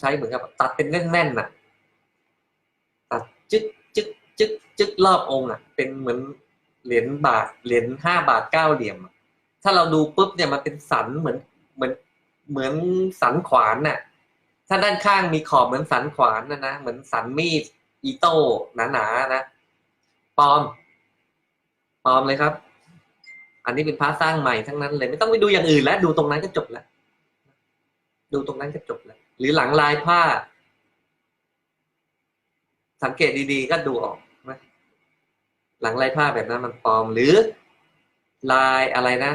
ใช้เหมือนกับตัดเป็นแน่นๆน่ะตัดจึ๊กจึ๊กจึ๊กจึ๊กรอบองค์อะ เป็นเหมือนเหรียญบาทเหรียญห้าบาทเก้าเหลี่ยม ถ้าเราดูปุ๊บเนี่ยมันเป็นสันเหมือนเหมือนเหมือนสันขวานน่ะ ถ้าด้านข้างมีขอบเหมือนสันขวานนะนะเหมือนสันมีดอีโต้หนาๆนะปลอมปลอมเลยครับ อันนี้เป็นพระสร้างใหม่ทั้งนั้นเลย ไม่ต้องไปดูอย่างอื่นแล้ว ดูตรงนั้นก็จบแล้ว ดูตรงนั้นก็จบแล้ว หรือหลังลายผ้า สังเกตดีๆ ก็ดูออกนะหลังลายผ้าแบบนั้นมันปลอมหรือ ลายอะไรนะ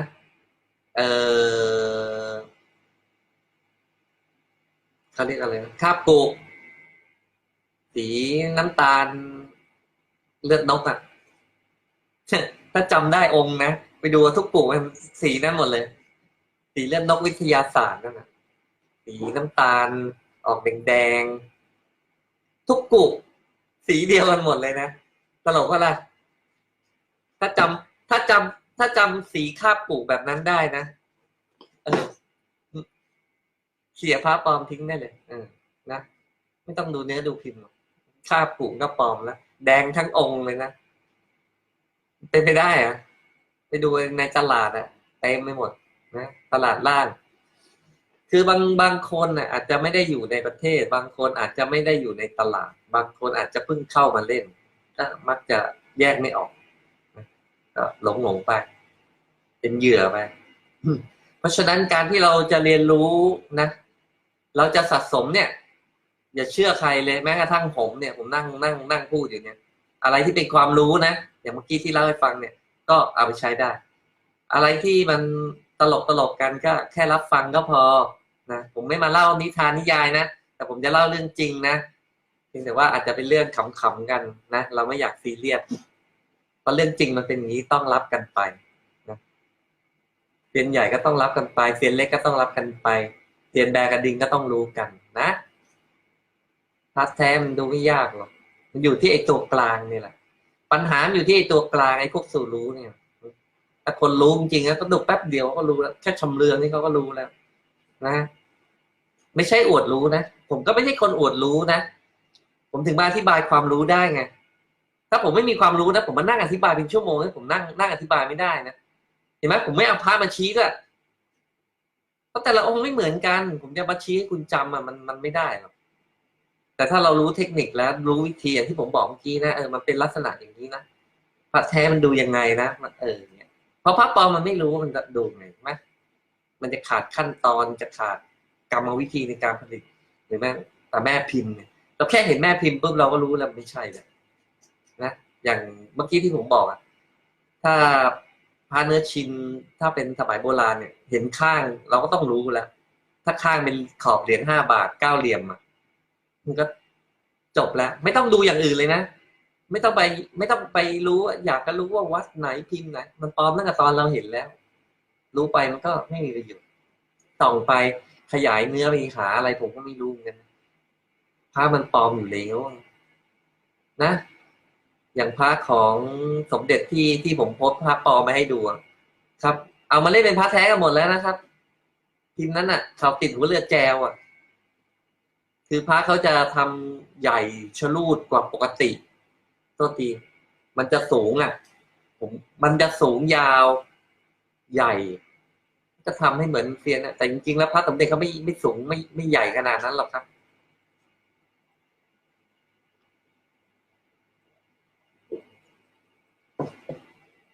เออเขาเรียกอะไรนะคาบปูสีน้ำตาล เลือดนกอะถ้าจำได้องค์นะ ไปดูทุกปู่มันสีนั้นหมดเลย สีเลือดนกวิทยาศาสตร์นั่นแนะ สีน้ำตาล ออกแดงๆ ทุกกุสีเดียวกันหมดเลยนะตลกก็ล่ะถ้าจำถ้าจำถ้าจำสีคาบปูแบบนั้นได้นะเสียพระปลอมทิ้งได้เลยเออนะไม่ต้องดูเนื้อดูพิมพ์คาบปูก็ปลอมแล้วแดงทั้งองค์เลยนะเป็นไปได้อะไปดูในตลาดอะเต็มไปหมดนะตลาดล่าง คือบางบางคนน่ะอาจจะไม่ได้อยู่ในประเทศ บางคนอาจจะไม่ได้อยู่ในตลาด บางคนอาจจะเพิ่งเข้ามาเล่นก็มักจะแยกไม่ออกก็หลงหลงไป เป็นเหยื่อไปเพราะฉะนั้นการที่เราจะเรียนรู้นะ เราจะสะสมเนี่ย อย่าเชื่อใครเลยแม้กระทั่งผมเนี่ย ผมนั่งนั่งนั่งพูดอยู่เนี่ย อะไรที่เป็นความรู้นะอย่างเมื่อกี้ที่เล่าให้ฟังเนี่ย ก็เอาไปใช้ได้ อะไรที่มันตลกตลกกันก็แค่รับฟังก็พอ นะผมไม่มาเล่านิทานนิยายนะแต่ผมจะเล่าเรื่องจริงนะเพียงแต่ว่าอาจจะเป็นเรื่องขำๆกันนะเราไม่อยากซีเรียสเพราะเรื่องจริงมันเป็นอย่างนี้ต้องรับกันไปนะเซียนใหญ่ก็ต้องรับกันไปเซียนเล็กก็ต้องรับกันไปเซียนแบกระดิงก็ต้องรู้กันนะพาสแท้มันดูไม่ยากหรอกมันอยู่ที่ไอ้ตัวกลางนี่แหละ ปัญหาอยู่ที่ไอ้ตัวกลางไอ้พวกสู่รู้เนี่ยถ้าคนรู้จริงๆแล้วก็ดูแป๊บเดียวก็รู้แล้วแค่ชำเลืองนี่เขาก็รู้แล้ว นะ ไม่ใช่อวดรู้นะ ผมก็ไม่ใช่คนอวดรู้นะ ผมถึงมาอธิบายความรู้ได้ไง ถ้าผมไม่มีความรู้นะ ผมมานั่งอธิบายเป็นชั่วโมงนะผมนั่งนั่งอธิบายไม่ได้นะเห็นไหมผมไม่เอาพามาชี้ด้วยเพราะแต่ละองค์ไม่เหมือนกัน ผมจะมาชี้ให้คุณจำอะมันมันไม่ได้หรอกแต่ถ้าเรารู้เทคนิคแล้วรู้วิธีอย่างที่ผมบอกเมื่อกี้นะเออมันเป็นลักษณะอย่างนี้นะพระแท้มันดูยังไงนะมันเออเนี่ยเพราะพระปลอมมันไม่รู้มันดูไงไหม มันจะขาดขั้นตอนจะขาดกรรมวิธีในการผลิตหรือแม่แต่แม่พิมพ์เราแค่เห็นแม่พิมพ์ปุ๊บเราก็รู้แล้วไม่ใช่เลยนะอย่างเมื่อกี้ที่ผมบอกอะถ้าพาเนื้อชินถ้าเป็นสมัยโบราณเนี่ย เห็นข้างเราก็ต้องรู้แล้วถ้าข้างเป็นขอบเหรียญห้าบาทเก้าเหลี่ยมอะมันก็จบแล้ว ไม่ต้องดูอย่างอื่นเลยนะไม่ต้องไป ไม่ต้องไปรู้ อยากจะรู้ว่าวัดไหนพิมพ์ไหนมันปลอมตั้งแต่ตอนเราเห็นแล้ว รู้ไปมันก็ไม่มีประโยชน์ส่องไปขยายเนื้อไปหาอะไรผมก็ไม่รู้กันพระมันปลอมอยู่แล้วนะ อย่างพระของสมเด็จที่ที่ผมโพสพระปลอมมาให้ดูครับ เอามาเล่นเป็นพระแท้กันหมดแล้วนะครับพิมนั้นอะเขาติดหัวเรือแจวอะ คือพระเขาจะทำใหญ่ชะลูดกว่าปกติตัวทีมันจะสูงอะ ผมมันจะสูงยาวใหญ่ จะทำให้เหมือนเซียนแต่จริงๆแล้วพระสมเด็จเขาไม่ไม่สูงไม่ไม่ใหญ่ขนาดนั้นหรอกครับ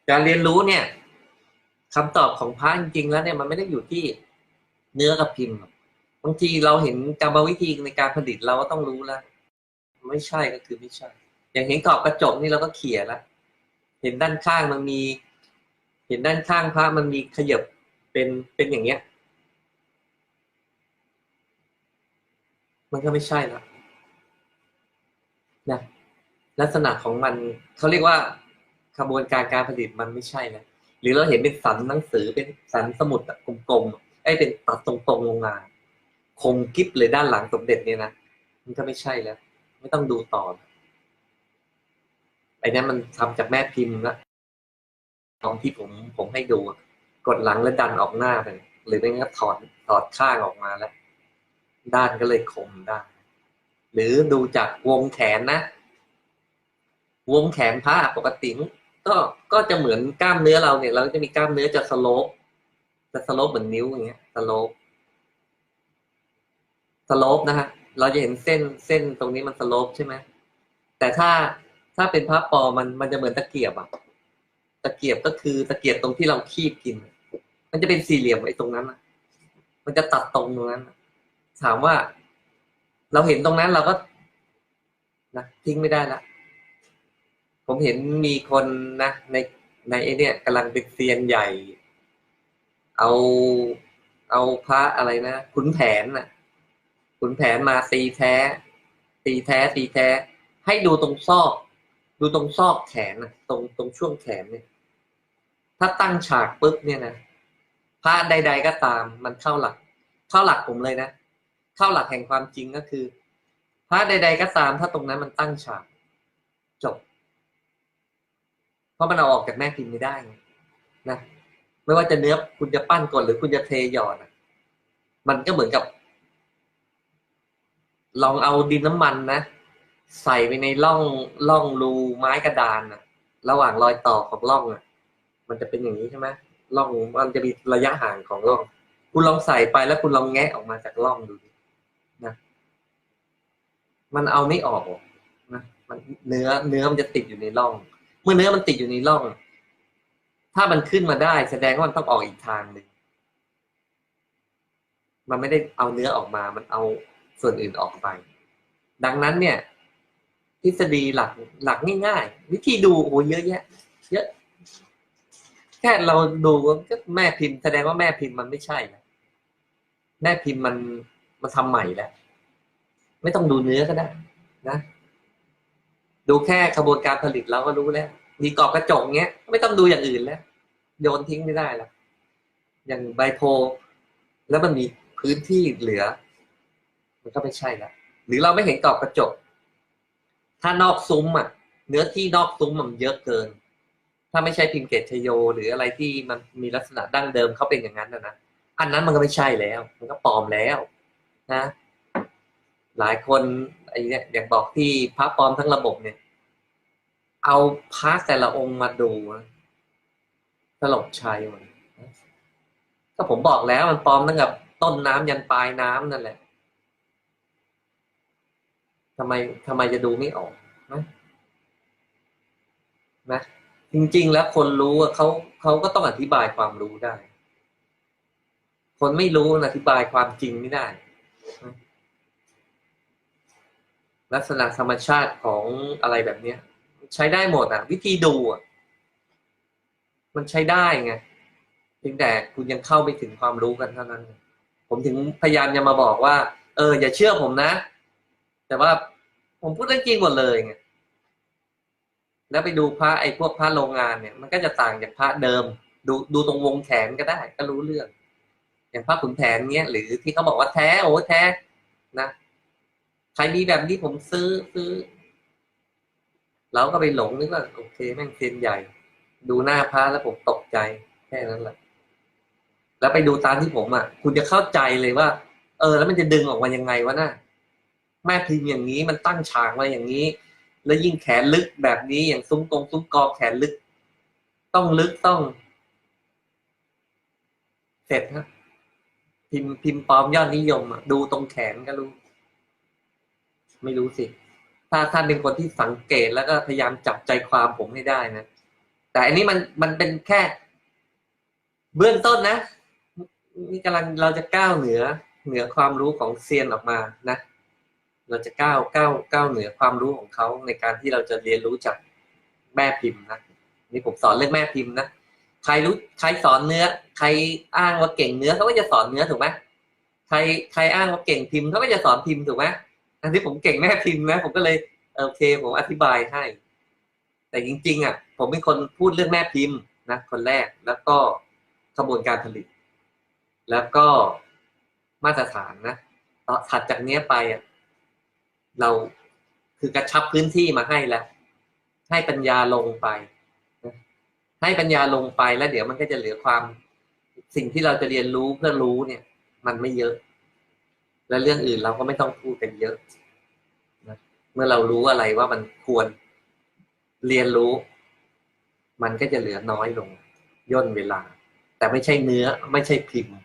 การเรียนรู้เนี่ยคำตอบของพระจริงๆแล้วเนี่ยมันไม่ได้อยู่ที่เนื้อกับพิมพ์บางทีเราเห็นกรรมวิธีในการผลิตเราก็ต้องรู้แล้วไม่ใช่ก็คือไม่ใช่ อย่างเห็นกรอบกระจกนี่เราก็เขี่ยแล้วเห็นด้านข้างมันมี เห็นด้านข้างพระมันมีขยับ เป็นเป็นอย่างเงี้ย มันก็ไม่ใช่แล้วนะลักษณะของมันเขาเรียกว่าขบวนการการผลิตมันไม่ใช่แล้วหรือเราเห็นเป็นสันหนังสือเป็นสันสมุดกลมๆไอ้เป็นตัดตรงๆลงมาคมกิฟเลยด้านหลังสมเด็จเนี่ยนะมันก็ไม่ใช่แล้ว ไม่ต้องดูต่อไอ้นี้มันทำจากแม่พิมพ์ละตอนที่ผมผมให้ดู กดหลังแล้วดันออกหน้าไปหรือไม่งั้นก็ถอดถอดข้างออกมาแล้ว ด้านก็เลยคมได้หรือดูจากวงแขนนะ วงแขนผ้าปกติก็ก็จะเหมือนกล้ามเนื้อเราเนี่ยเราจะมีกล้ามเนื้อจะสโลปจะสโลปเหมือนนิ้วอย่างเงี้ยสโลปสโลปนะฮะเราจะเห็นเส้นเส้นตรงนี้มันสโลปใช่ไหมแต่ถ้าถ้าเป็นพระปอมันมันจะเหมือนตะเกียบอะตะเกียบก็คือตะเกียบตรงที่เราคีบกิน มันจะเป็นสี่เหลี่ยมไอ้ตรงนั้นอะมันจะตัดตรงตรงนั้นถามว่า เราเห็นตรงนั้นเราก็นะทิ้งไม่ได้ละผมเห็นมีคนนะในในไอเนี่ยกำลังเป็นเซียนใหญ่ เอาเอาพระอะไรนะขุนแผนน่ะขุนแผนมาตีแท้ ตีแท้ตีแท้ ให้ดูตรงซอก ดูตรงซอกแขนนะตรงตรงช่วงแขนเนี่ย ถ้าตั้งฉากปุ๊บเนี่ยนะ พระใด ๆ ก็ตามมันเข้าหลัก เข้าหลักผมเลยนะ เข้าหลักแห่งความจริงก็คือ พระใด ๆ ก็ตาม ถ้าตรงนั้นมันตั้งฉากจบ เพราะมันเอาออกจากแม่พิมพ์ไม่ได้นะไม่ว่าจะเนื้อคุณจะปั้นก่อนหรือคุณจะเทหยอดอะมันก็เหมือนกับ ลองเอาดินน้ำมันนะใส่ไปในร่องร่องรูไม้กระดานอะระหว่างรอยต่อของร่องอะมันจะเป็นอย่างนี้ใช่ไหม ร่องมันจะมีระยะห่างของร่อง คุณลองใส่ไปแล้วคุณลองแงะออกมาจากร่องดูนะมันเอาไม่ออกนะมันเนื้อเนื้อมันจะติดอยู่ในร่อง เมื่อเนื้อมันติดอยู่ในร่อง ถ้ามันขึ้นมาได้ แสดงว่ามันต้องออกอีกทางหนึ่งมันไม่ได้เอาเนื้อออกมา มันเอาส่วนอื่นออกไป ดังนั้นเนี่ย ทฤษฎีหลักหลักง่ายๆ วิธีดูโอ้เยอะแยะ เยอะ แค่เราดูก็แม่พิมพ์แสดงว่าแม่พิมพ์มันไม่ใช่แล้วแม่พิมพ์มันมันทำใหม่แล้ว ไม่ต้องดูเนื้อก็ได้นะ ดูแค่กระบวนการผลิตเราก็รู้แล้ว มีกรอบกระจกเงี้ย ไม่ต้องดูอย่างอื่นแล้ว โยนทิ้งไม่ได้แล้วอย่างใบโพแล้วมันมีพื้นที่เหลือ มันก็ไม่ใช่แล้วหรือเราไม่เห็นกรอบกระจก ถ้านอกซุ้มอะ เนื้อที่นอกซุ้มมันเยอะเกิน ถ้าไม่ใช่พิมพ์เกตชโย หรืออะไรที่มันมีลักษณะดั้งเดิมเขาเป็นอย่างนั้นนะนะอันนั้นมันก็ไม่ใช่แล้ว มันก็ปลอมแล้วนะหลายคนไอ้เนี่ยอย่างบอกที่พระปลอมทั้งระบบเนี่ย เอาพระแต่ละองค์มาดูตลกชัยมันก็ผมบอกแล้วมันปลอมตั้งแต่ต้นน้ำยันปลายน้ำนั่นแหละทำไมทำไมจะดูไม่ออกนะนะ จริง ๆ แล้วคนรู้เขาเขาก็ต้องอธิบายความรู้ได้ คนไม่รู้อธิบายความจริงไม่ได้ ลักษณะธรรมชาติของอะไรแบบเนี้ย ใช้ได้หมดอะ วิธีดูอะมันใช้ได้ไงเพียงแต่คุณยังเข้าไม่ถึงความรู้กันเท่านั้น ผมถึงพยายามจะมาบอกว่า เออ อย่าเชื่อผมนะ แต่ว่าผมพูดเรื่องจริงหมดเลยไง แล้วไปดูพระไอ้พวกพระโรงงานเนี่ย มันก็จะต่างจากพระเดิม ดูดูตรงวงแขนก็ได้ ก็รู้เรื่อง อย่างพระขุนแผนเนี้ยหรือที่เขาบอกว่าแท้โอ้แท้นะใครมีแบบนี้ผมซื้อซื้อ เราก็ไปหลงนึกว่าโอเคแม่งเซียนใหญ่ ดูหน้าพระแล้วผมตกใจแค่นั้นแหละแล้วไปดูตามที่ผมอะ คุณจะเข้าใจเลยว่า เออ แล้วมันจะดึงออกมายังไงวะน่ะแม่พิมพ์อย่างนี้มันตั้งฉากมาอย่างนี้ แล้วยิ่งแขนลึกแบบนี้อย่างซุ้มตรงซุ้มกอแขนลึก ต้องลึกต้อง เสร็จฮะพิมพ์พิมพ์ปลอมยอดนิยมอะดูตรงแขนก็รู้ ไม่รู้สิ ถ้าท่านเป็นคนที่สังเกตแล้วก็พยายามจับใจความผมให้ได้นะ แต่อันนี้มันมันเป็นแค่ เบื้องต้นนะนี่กำลังเราจะก้าวเหนือ เหนือความรู้ของเซียนออกมานะ เราจะก้าวก้าวก้าวเหนือความรู้ของเขาในการที่เราจะเรียนรู้จากแม่พิมพ์นะนี่ผมสอนเรื่องแม่พิมพ์นะใครรู้ใครสอนเนื้อ ใครอ้างว่าเก่งเนื้อเขาก็จะสอนเนื้อถูกไหมใครใครอ้างว่าเก่งพิมพ์เขาก็จะสอนพิมพ์ถูกไหมอันที่ผมเก่งแม่พิมพ์นะผมก็เลยโอเค ผมอธิบายให้ แต่จริง ๆ อะ ผมเป็นคนพูดเรื่องแม่พิมพ์นะคนแรกแล้วก็กระบวนการผลิต แล้วก็มาตรฐานนะต่อถัดจากเนี้ยไปอะ เราคือกระชับพื้นที่มาให้แล้ว ให้ปัญญาลงไป ให้ปัญญาลงไปแล้วเดี๋ยวมันก็จะเหลือความสิ่งที่เราจะเรียนรู้เพื่อรู้เนี่ย มันไม่เยอะ และเรื่องอื่นเราก็ไม่ต้องพูดกันเยอะนะเมื่อเรารู้อะไรว่ามันควรเรียนรู้ มันก็จะเหลือน้อยลง ย่นเวลา แต่ไม่ใช่เนื้อไม่ใช่พิมพ์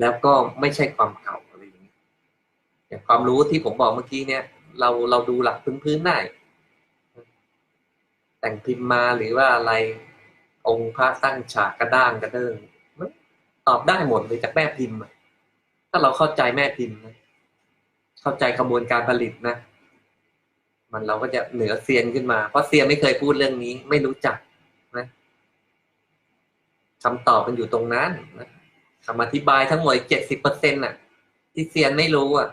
แล้วก็ไม่ใช่ความเก่าอะไรอย่างนี้ย อย่างความรู้ที่ผมบอกเมื่อกี้เนี่ย เราเราดูหลักพื้นๆได้แต่งพิมพ์มาหรือว่าอะไรองค์พระตั้งฉากกระด้างกระเดิงตอบได้หมดเลยจากแม่พิมพ์ถ้าเราเข้าใจแม่พิมพ์นะเข้าใจกระบวนการผลิตนะมันเราก็จะเหนือเซียนขึ้นมา เพราะเซียนไม่เคยพูดเรื่องนี้ ไม่รู้จักนะคำตอบมันอยู่ตรงนั้นนะคำอธิบายทั้งหมดเจ็ดสิบเปอร์เซ็นต์น่ะ ที่เซียนไม่รู้อะ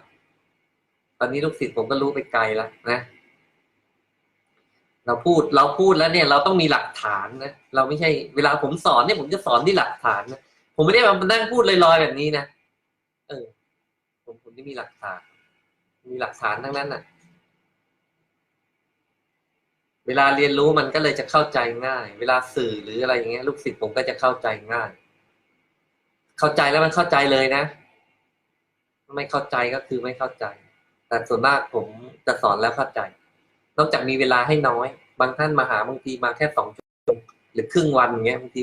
ตอนนี้ลูกศิษย์ผมก็รู้ไปไกลแล้วนะเราพูดเราพูดแล้วเนี่ย เราต้องมีหลักฐานนะเราไม่ใช่เวลาผมสอนเนี่ยผมจะสอนที่หลักฐานนะผมไม่ได้มานั่งพูดลอยๆแบบนี้นะเออ ผมผมจะมีหลักฐาน มีหลักฐานทั้งนั้นน่ะ เวลาเรียนรู้มันก็เลยจะเข้าใจง่าย เวลาสื่อหรืออะไรอย่างเงี้ย ลูกศิษย์ผมก็จะเข้าใจง่าย เข้าใจแล้วมันเข้าใจเลยนะไม่เข้าใจก็คือไม่เข้าใจ แต่ส่วนมากผมจะสอนแล้วเข้าใจ นอกจากมีเวลาให้น้อย บางท่านมาหาบางทีมาแค่สองชั่วโมงหรือครึ่งวันอย่างเงี้ยบางที